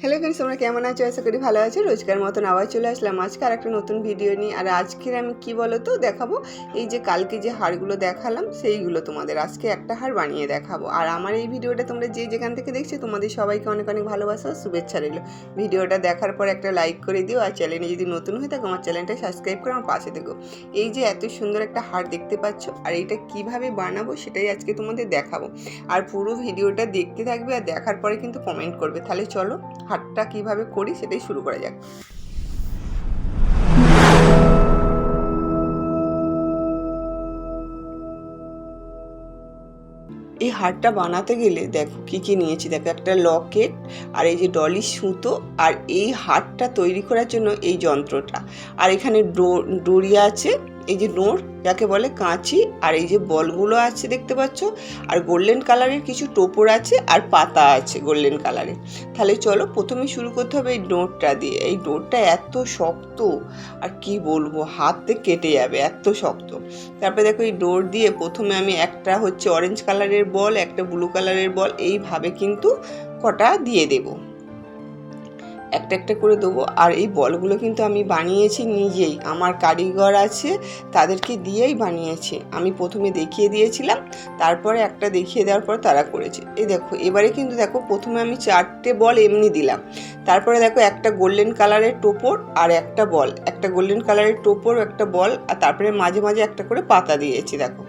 Hello friends তোমরা কেমন আছো? আশা করি ভালো আছো। রোজকার মতন আবার চলে আসলাম আজকে আর একটা নতুন ভিডিও নিয়ে। আর আজকের আমি কি বলো তো দেখাবো। এই যে কালকে যে হাড়গুলো দেখালাম, সেইগুলো তোমাদের আজকে একটা হাড় বানিয়ে দেখাবো। আর আমার এই ভিডিওটা তোমরা যে যেখান থেকে দেখছ, তোমাদের সবাইকে অনেক অনেক ভালোবাসা শুভেচ্ছা রইল। ভিডিওটা দেখার পর একটা লাইক করে দিও। আর চ্যানেলে যদি নতুন হয়ে থাকো, আমার চ্যানেলটা সাবস্ক্রাইব করে আমার পাশে দেখো এই যে এত সুন্দর একটা হাড় দেখতে পাচ্ছ, আর এটা কীভাবে বানাবো সেটাই আজকে তোমাদের দেখাবো। আর পুরো ভিডিওটা দেখতে থাকবে আর দেখার পরে কিন্তু কমেন্ট করবে। তাহলে চলো হাটটা কীভাবে করি সেটাই শুরু করা যাক। এই হারটা বানাতে গেলে দেখো কি কি নিয়েছি? দেখো একটা লকেট আর এই যে ডলি সুতো আর এই হারটা তৈরি করার জন্য এই যন্ত্রটা। আর এখানে ডো- ডরি আছে এই যে নোর, যাকে বলে কাঁচি, আর এই যে বলগুলো আছে দেখতে পাচ্ছ, আর গোল্ডেন কালারের কিছু টোপর আছে আর পাতা আছে গোল্ডেন কালারের। তাহলে চলো প্রথমে শুরু করতে হবে এই ডোরটা দিয়ে। এই ডোরটা এত শক্ত, আর কি বলব, হাতে কেটে যাবে, এত শক্ত। তারপরে দেখো এই ডোর দিয়ে প্রথমে আমি একটা হচ্ছে অরেঞ্জ কালারের বল, একটা ব্লু কালারের বল, এইভাবে কিন্তু কটা দিয়ে দেবো। একটা একটা করে দেবো। আর এই বলগুলো কিন্তু আমি বানিয়েছি নিজেই। আমার কারিগর আছে, তাদেরকে দিয়েই বানিয়েছি। আমি প্রথমে দেখিয়ে দিয়েছিলাম, তারপরে একটা দেখিয়ে দেওয়ার পর তারা করেছে। এই দেখো, এবারে কিন্তু দেখো, প্রথমে আমি চারটে বল এমনি দিলাম। তারপরে দেখো, একটা গোল্ডেন কালারের টোপর আর একটা বল। একটা গোল্ডেন কালারের টোপর, একটা বল, আর তারপরে মাঝে মাঝে একটা করে পাতা দিয়েছি, দেখো।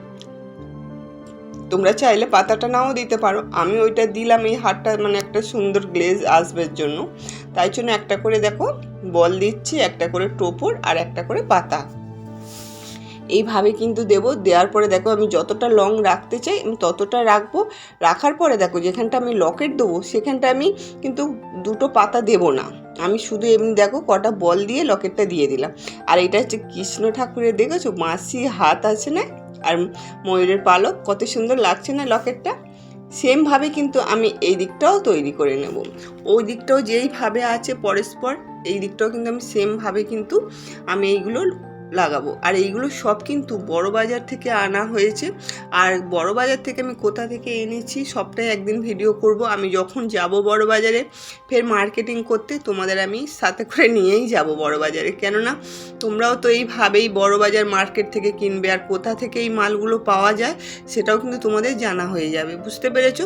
তোমরা চাইলে পাতাটা নাও দিতে পারো। আমি ওইটা দিলাম, এই হারটা মানে একটা সুন্দর গ্লেজ আসবের জন্য। তাই জন্য একটা করে দেখো, বল দিচ্ছি, একটা করে টোপর আর একটা করে পাতা। এইভাবে কিন্তু দেবো, দেওয়ার পরে দেখো আমি যতটা লং রাখতে চাই আমি ততটা রাখব। রাখার পরে দেখো যেখানটা আমি লকেট দেবো, সেখানটা আমি কিন্তু দুটো পাতা দেবো না। আমি শুধু এমনি দেখো কটা বল দিয়ে লকেটটা দিয়ে দিলাম। আর এটা হচ্ছে কৃষ্ণ ঠাকুরের, দেখেছ? মাসি হাত আছে না? আর ময়ূরের পালক কত সুন্দর লাগছে না লকেটটা? সেমভাবে কিন্তু আমি এই দিকটাও তৈরি করে নেব। ওই দিকটাও যেইভাবে আছে পরস্পর, এই দিকটাও কিন্তু আমি সেমভাবে কিন্তু আমি এইগুলো লাগাবো। আর এইগুলো সব কিন্তু বড় বাজার থেকে আনা হয়েছে। আর বড় বাজার থেকে আমি কোথা থেকে এনেছি সবটাই একদিন ভিডিও করব। আমি যখন যাব বড় বাজারে, ফের মার্কেটিং করতে তোমাদের আমি সাথে করে নিয়েই যাব বড় বাজারে। কেননা তোমরাও তো এইভাবেই বড় বাজার মার্কেট থেকে কিনবে আর কোথা থেকে এই মালগুলো পাওয়া যায়, সেটাও কিন্তু তোমাদের জানা হয়ে যাবে। বুঝতে পেরেছ?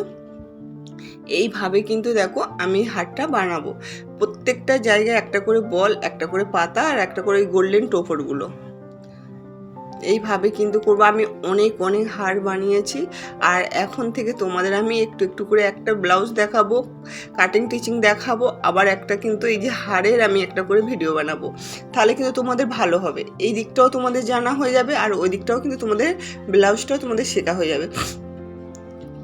এইভাবে কিন্তু দেখো আমি হারটা বানাবো। প্রত্যেকটা জায়গায় একটা করে বল, একটা করে পাতা আর একটা করে গোল্ডেন টোপরগুলো এইভাবে কিন্তু করব। আমি অনেক অনেক হার বানিয়েছি। আর এখন থেকে তোমাদের আমি একটু একটু করে একটা ব্লাউজ দেখাবো কাটিং টিচিং দেখাবো, আবার একটা কিন্তু এই যে হারের আমি একটা করে ভিডিও বানাবো। তাহলে কিন্তু তোমাদের ভালো হবে। এই দিকটাও তোমাদের জানা হয়ে যাবে আর ওই দিকটাও কিন্তু তোমাদের ব্লাউজটাও তোমাদের শেখা হয়ে যাবে।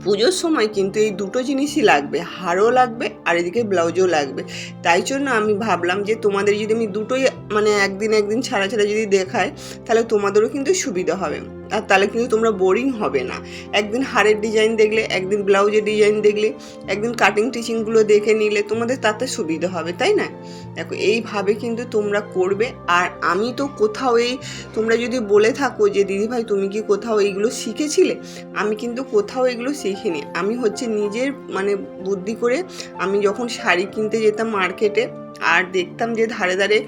পুজোর সময় কিন্তু এই দুটো জিনিসই লাগবে, হারও লাগবে আর এদিকে ব্লাউজও লাগবে। তাই জন্য আমি ভাবলাম যে তোমাদের যদি আমি দুটোই মানে একদিন একদিন ছাড়া ছাড়া যদি দেখায় তাহলে তোমাদেরও কিন্তু সুবিধা হবে। আর তাহলে কিন্তু তোমরা বোরিং হবে না। একদিন হারের ডিজাইন দেখলে, একদিন ব্লাউজের ডিজাইন দেখলে, একদিন কাটিং টিচিংগুলো দেখে নিলে তোমাদের তাতে সুবিধা হবে, তাই না? দেখো, এইভাবে কিন্তু তোমরা করবে। আর আমি তো কোথাও এই, তোমরা যদি বলে থাকো যে, দিদিভাই, তুমি কি কোথাও এইগুলো শিখেছিলে? আমি কিন্তু কোথাও এগুলো শিখিনি। আমি হচ্ছে নিজের মানে বুদ্ধি করে আমি যখন শাড়ি কিনতে যেতাম মার্কেটে আর দেখতাম যে, ধারে ধারে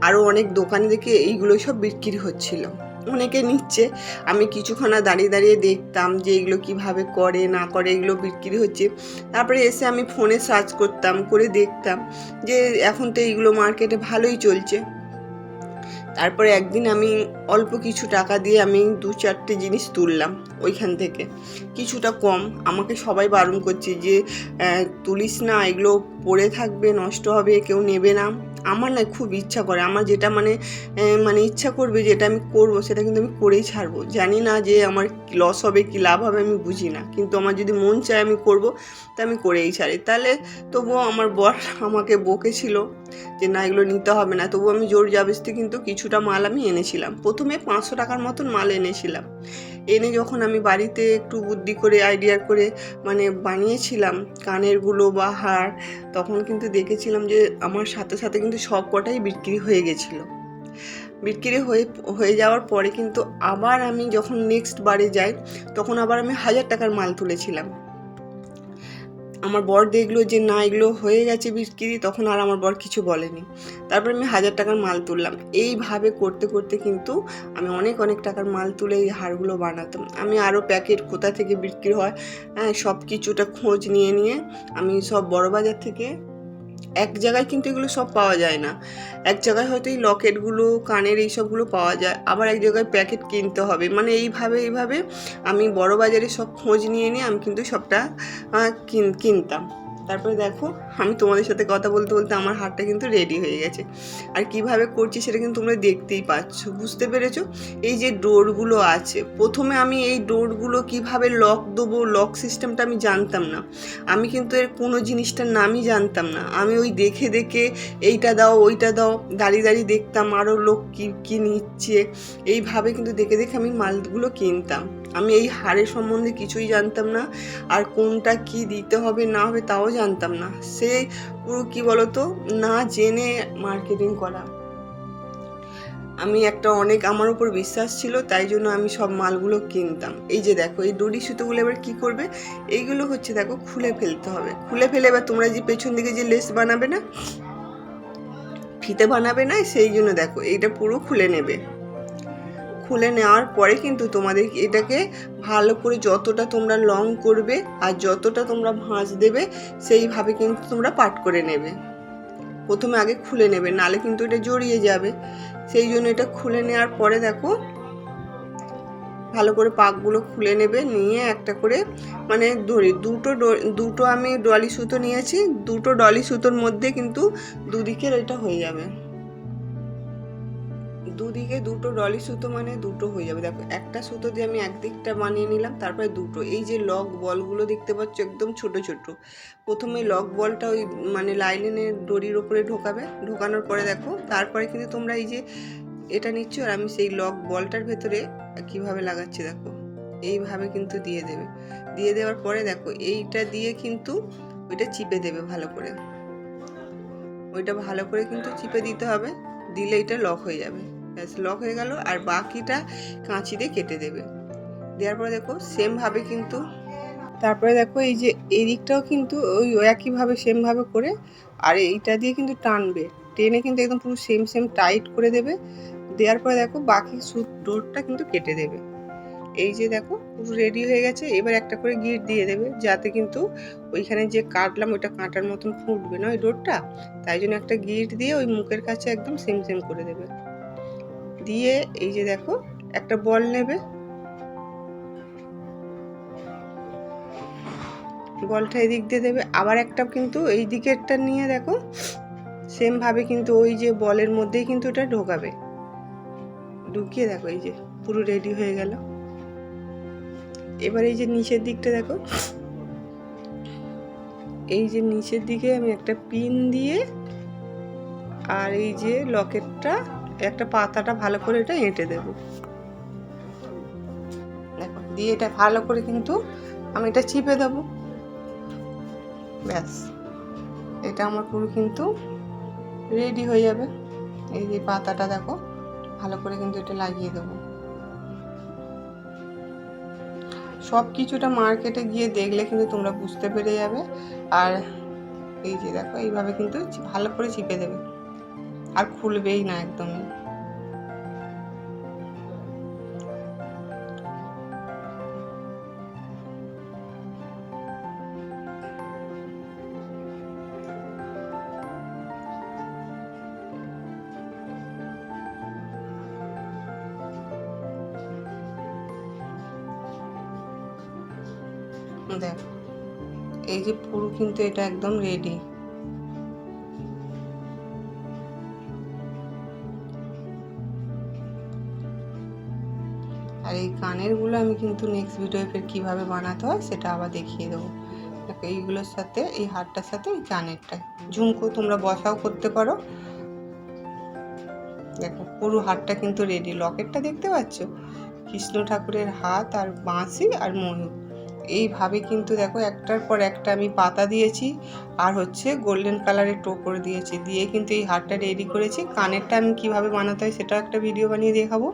আরও অনেক দোকানে দেখে এইগুলো সব বিক্রি হচ্ছিল। অনেকে নিচ্ছে। আমি কিছুক্ষণ দাঁড়িয়ে দাঁড়িয়ে দেখতাম যে এগুলো কীভাবে করে, না করে, এগুলো বিক্রি হচ্ছে। তারপরে এসে আমি ফোনে সার্চ করতাম, করে দেখতাম যে এখন তো এইগুলো মার্কেটে ভালোই চলছে। তারপরে একদিন আমি অল্প কিছু টাকা দিয়ে আমি দু চারটে জিনিস তুললাম ওইখান থেকে। কিছুটা কম। আমাকে সবাই বারণ করছে যে তুলিস না, এগুলো পড়ে থাকবে, নষ্ট হবে, কেউ নেবে না। আমার না খুব ইচ্ছা করে, আমার যেটা মানে মানে ইচ্ছা করবে যেটা আমি করব সেটা কিন্তু আমি করেই ছাড়বো। জানি না যে আমার লস হবে, কি লাভ হবে আমি বুঝি না। কিন্তু আমার যদি মন চায় আমি করব, তা আমি করেই ছাড়ি। তাহলে তবুও আমার বর আমাকে বকেছিল যে, না, এগুলো নিতে হবে না। তবু আমি জোর জাবেস্তি কিন্তু কিছুটা মাল আমি এনেছিলাম। প্রথমে পাঁচশো টাকার মতন মাল এনেছিলাম। এনে যখন আমি বাড়িতে একটু বুদ্ধি করে আইডিয়া করে মানে বানিয়েছিলাম কানেরগুলো বা হার, তখন কিন্তু দেখেছিলাম যে আমার সাথে সাথে কিন্তু সব কটাই বিক্রি হয়ে গেছিল। বিক্রি হয়ে হয়ে যাওয়ার পরে কিন্তু আবার আমি যখন নেক্সট বারে যাই, তখন আবার আমি হাজার টাকার মাল তুলেছিলাম। আমার বর দেখল যে না, এগুলো হয়ে গেছে বিক্রি, তখন আর আমার বর কিছু বলেনি। তারপর আমি হাজার টাকার মাল তুললাম। এইভাবে করতে করতে কিন্তু আমি অনেক অনেক টাকার মাল তুলে এই হারগুলো বানাতাম। আমি আরও প্যাকেট কোথা থেকে বিক্রি হয় হ্যাঁ সব কিছুটা খোঁজ নিয়ে নিয়ে আমি সব বড় বাজার থেকে এক জায়গায় কিন্তু এগুলো সব পাওয়া যায় না। এক জায়গায় হয়তো এই লকেটগুলো, কানের এই সবগুলো পাওয়া যায়, আবার এক জায়গায় প্যাকেট কিনতে হবে। মানে এইভাবে এইভাবে আমি বড় বাজারে সব খোঁজ নিয়ে নিয়ে আমি কিন্তু সবটা কিন- কিনতাম। তারপরে দেখো, আমি তোমাদের সাথে কথা বলতে বলতে আমার হাতটা কিন্তু রেডি হয়ে গেছে। আর কীভাবে করছি সেটা কিন্তু তোমরা দেখতেই পাচ্ছ, বুঝতে পেরেছ? এই যে ডোরগুলো আছে, প্রথমে আমি এই ডোরগুলো কীভাবে লক দেবো লক সিস্টেমটা আমি জানতাম না। আমি কিন্তু এর কোনো জিনিসটার নামই জানতাম না। আমি ওই দেখে দেখে এইটা দাও, ওইটা দাও, দাঁড়িয়ে দাঁড়িয়ে দেখতাম আরও লোক কী কী নিচ্ছে। এইভাবে কিন্তু দেখে দেখে আমি মালগুলো কিনতাম। আমি এই হারের সম্বন্ধে কিছুই জানতাম না। আর কোনটা কি দিতে হবে না হবে তাও জানতাম না। সে পুরো কি বলতো? না জেনে মার্কেটিং করা। আমি একটা অনেক আমার উপর বিশ্বাস ছিল, তাই জন্য আমি সব মালগুলো কিনতাম। এই যে দেখো, এই দড়ি সুতোগুলো এবার কি করবে? এইগুলো হচ্ছে দেখো, খুলে ফেলতে হবে। খুলে ফেলে এবার তোমরা যে পেছন দিকে যে লেস বানাবে না, ফিতে বানাবে না, সেই জন্য দেখো, এইটা পুরো খুলে নেবে। খুলে নেওয়ার পরে কিন্তু তোমাদের এটাকে ভালো করে যতটা তোমরা লং করবে আর যতটা তোমরা ভাঁজ দেবে, সেইভাবে কিন্তু তোমরা পাট করে নেবে। প্রথমে আগে খুলে নেবে, নালে কিন্তু এটা জড়িয়ে যাবে। সেই জন্য এটা খুলে নেওয়ার পরে দেখো, ভালো করে পাকগুলো খুলে নেবে, নিয়ে একটা করে মানে ধরি দুটো দুটো আমি ডলি সুতো নিয়েছি, দুটো ডলি সুতোর মধ্যে কিন্তু দুদিকের এটা হয়ে যাবে। দুদিকে দুটো ডলি সুতো মানে দুটো হয়ে যাবে। দেখো, একটা সুতো দিয়ে আমি একদিকটা বানিয়ে নিলাম, তারপরে দুটো। এই যে লক বলগুলো দেখতে পাচ্ছ, একদম ছোট ছোট। প্রথমে লক বলটা ওই মানে লাইলিনের দড়ির ওপরে ঢোকাবে। ঢোকানোর পরে দেখো, তারপরে কিন্তু তোমরা এই যে এটা নিচ্ছ, আর আমি সেই লক বলটার ভেতরে কীভাবে লাগাচ্ছি দেখো, এইভাবে কিন্তু দিয়ে দেবে। দিয়ে দেওয়ার পরে দেখো, এইটা দিয়ে কিন্তু ওইটা চিপে দেবে ভালো করে। ওইটা ভালো করে কিন্তু চিপে দিতে হবে, দিলে এটা লক হয়ে যাবে। ব্যাস লক হয়ে গেল আর বাকিটা কাঁচি দিয়ে কেটে দেবে। দেওয়ার পরে দেখো সেমভাবে কিন্তু তারপরে দেখো এই যে এই দিকটাও কিন্তু ওই একইভাবে সেমভাবে করে আর এইটা দিয়ে কিন্তু টানবে। টেনে কিন্তু একদম পুরো সেম সেম টাইট করে দেবে। দেওয়ার পরে দেখো বাকি সুত ডোরটা কিন্তু কেটে দেবে। এই যে দেখো পুরো রেডি হয়ে গেছে। এবার একটা করে গিট দিয়ে দেবে যাতে কিন্তু ওইখানে যে কাটলাম ওইটা কাটার মতন ফুটবে না ওই ডোরটা। তাই জন্য একটা গিট দিয়ে ওই মুখের কাছে একদম সেম সেম করে দেবে। দিয়ে এই যে দেখো, একটা বল নেবে। বলটা এদিক দিয়ে দেবে। আবার একটা কিন্তু এই দিকেরটা নিয়ে দেখো সেম ভাবে কিন্তু ওই যে বলের মধ্যেই কিন্তু এটা ঢোকাবে। ঢুকিয়ে দেখো, এই যে পুরো রেডি হয়ে গেল। এবার এই যে নিচের দিকটা দেখো, এই যে নিচের দিকে আমি একটা পিন দিয়ে আর এই যে লকেটটা একটা পাতাটা ভালো করে এটা এঁটে দেবো। দেখো, দিয়ে এটা ভালো করে কিন্তু আমি এটা চিপে দেবো। ব্যাস, এটা আমার পুরো কিন্তু রেডি হয়ে যাবে। এই যে পাতাটা দেখো, ভালো করে কিন্তু এটা লাগিয়ে দেবো। সব কিছুটা মার্কেটে গিয়ে দেখলে কিন্তু তোমরা বুঝতে পেরে যাবে। আর এই যে দেখো, এইভাবে কিন্তু ভালো করে চিপে দেবে। আর খুলবেই না একদমই দেখ এই যে পুরো কিন্তু এটা একদম রেডি কানেরগুলো আমি কিন্তু নেক্সট ভিডিও ফের কীভাবে বানাতে হয় সেটা আবার দেখিয়ে দেবো। এইগুলোর সাথে, এই হারটার সাথে, এই কানেরটা ঝুমকো তোমরা বসাও করতে পারো। দেখো, পুরো হারটা কিন্তু রেডি লকেটটা দেখতে পাচ্ছ? কৃষ্ণ ঠাকুরের হাত আর বাঁশি আর ময়ূর। এইভাবে কিন্তু দেখো, একটার পর একটা আমি পাতা দিয়েছি আর হচ্ছে গোল্ডেন কালারের টোপর দিয়েছি। দিয়ে কিন্তু এই হারটা রেডি করেছি। কানেরটা আমি কীভাবে বানাতে হয় সেটাও একটা ভিডিও বানিয়ে দেখাবো।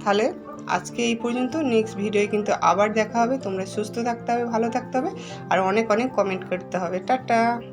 তাহলে আজকে এই পর্যন্ত। নেক্সট ভিডিওয়ে কিন্তু আবার দেখা হবে। তোমরা সুস্থ থাকতে হবে, ভালো থাকতে হবে। আর অনেক অনেক কমেন্ট করতে হবে। টাটা!